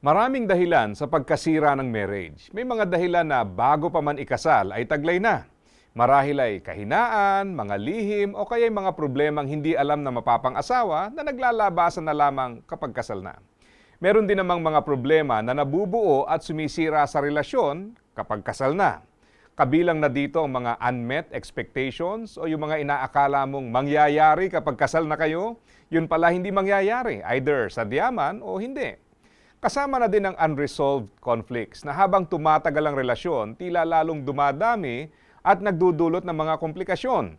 Maraming dahilan sa pagkasira ng marriage. May mga dahilan na bago pa man ikasal ay taglay na. Marahil ay kahinaan, mga lihim o kaya mga problemang hindi alam na mapapang-asawa na naglalabasan na lamang kapag kasal na. Meron din namang mga problema na nabubuo at sumisira sa relasyon kapag kasal na. Kabilang na dito ang mga unmet expectations o yung mga inaakala mong mangyayari kapag kasal na kayo, yun pala hindi mangyayari, either sa diyaman o hindi. Kasama na din ang unresolved conflicts na habang tumatagal ang relasyon, tila lalong dumadami at nagdudulot ng mga komplikasyon.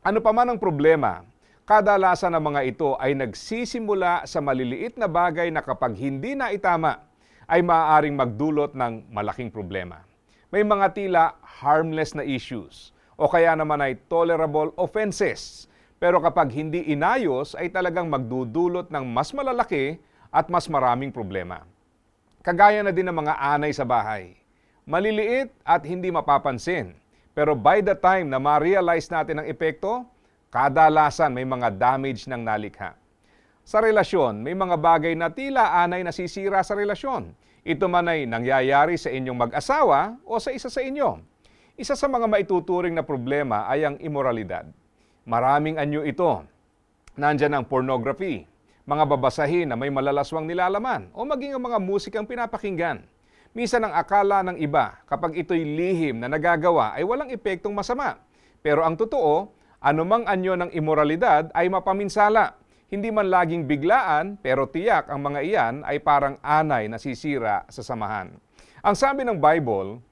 Ano pa man ang problema, kadalasan ng mga ito ay nagsisimula sa maliliit na bagay na kapag hindi na itama, ay maaaring magdulot ng malaking problema. May mga tila harmless na issues o kaya naman ay tolerable offenses. Pero kapag hindi inayos ay talagang magdudulot ng mas malalaki at mas maraming problema. Kagaya na din ng mga anay sa bahay. Maliliit at hindi mapapansin. Pero by the time na ma-realize natin ang epekto, kadalasan may mga damage ng nalikha. Sa relasyon, may mga bagay na tila anay nasisira sa relasyon. Ito man ay nangyayari sa inyong mag-asawa o sa isa sa inyo. Isa sa mga maituturing na problema ay ang imoralidad. Maraming anyo ito. Nandyan ang pornography, mga babasahin na may malalaswang nilalaman o maging ang mga musikang pinapakinggan. Minsan ang akala ng iba kapag ito'y lihim na nagagawa ay walang epektong masama. Pero ang totoo, anumang anyo ng imoralidad ay mapaminsala. Hindi man laging biglaan, pero tiyak ang mga iyan ay parang anay na sisira sa samahan. Ang sabi ng Bible,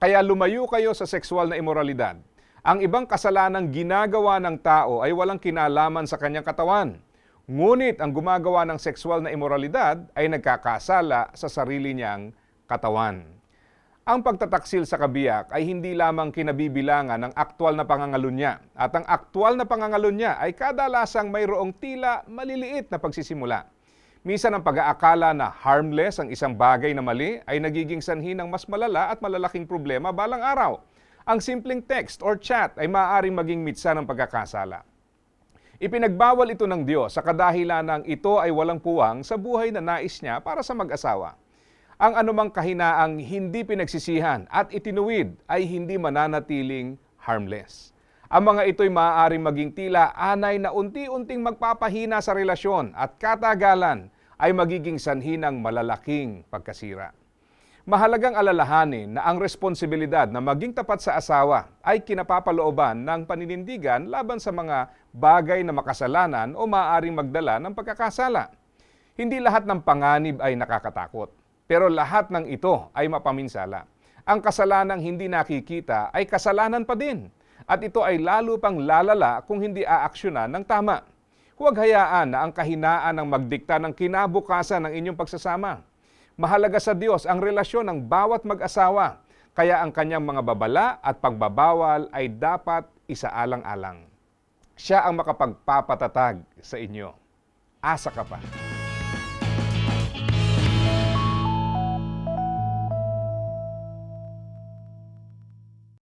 kaya lumayo kayo sa sexual na imoralidad. Ang ibang kasalanang ginagawa ng tao ay walang kinalaman sa kanyang katawan. Ngunit ang gumagawa ng sexual na imoralidad ay nagkakasala sa sarili niyang katawan. Ang pagtataksil sa kabiyak ay hindi lamang kinabibilangan ng aktwal na pangangalo niya. At ang aktwal na pangangalo niya ay kadalasang mayroong tila maliliit na pagsisimula. Minsan ang pag-aakala na harmless ang isang bagay na mali ay nagiging sanhi ng mas malala at malalaking problema balang araw. Ang simpleng text or chat ay maaaring maging mitsa ng pagkakasala. Ipinagbawal ito ng Diyos sa kadahilan ng ito ay walang puwang sa buhay na nais niya para sa mag-asawa. Ang anumang kahinaang hindi pinagsisihan at itinuwid ay hindi mananatiling harmless. Ang mga ito'y maaaring maging tila anay na unti-unting magpapahina sa relasyon at katagalan ay magiging sanhi ng malalaking pagkasira. Mahalagang alalahanin na ang responsibilidad na maging tapat sa asawa ay kinapapalooban ng paninindigan laban sa mga bagay na makasalanan o maaaring magdala ng pagkakasala. Hindi lahat ng panganib ay nakakatakot, pero lahat ng ito ay mapaminsala. Ang kasalanang hindi nakikita ay kasalanan pa din, at ito ay lalo pang lalala kung hindi aaksyonan ng tama. Huwag hayaan na ang kahinaan ang magdikta ng kinabukasan ng inyong pagsasama. Mahalaga sa Diyos ang relasyon ng bawat mag-asawa, kaya ang kanyang mga babala at pagbabawal ay dapat isaalang-alang. Siya ang makapagpapatatag sa inyo. Asa ka pa.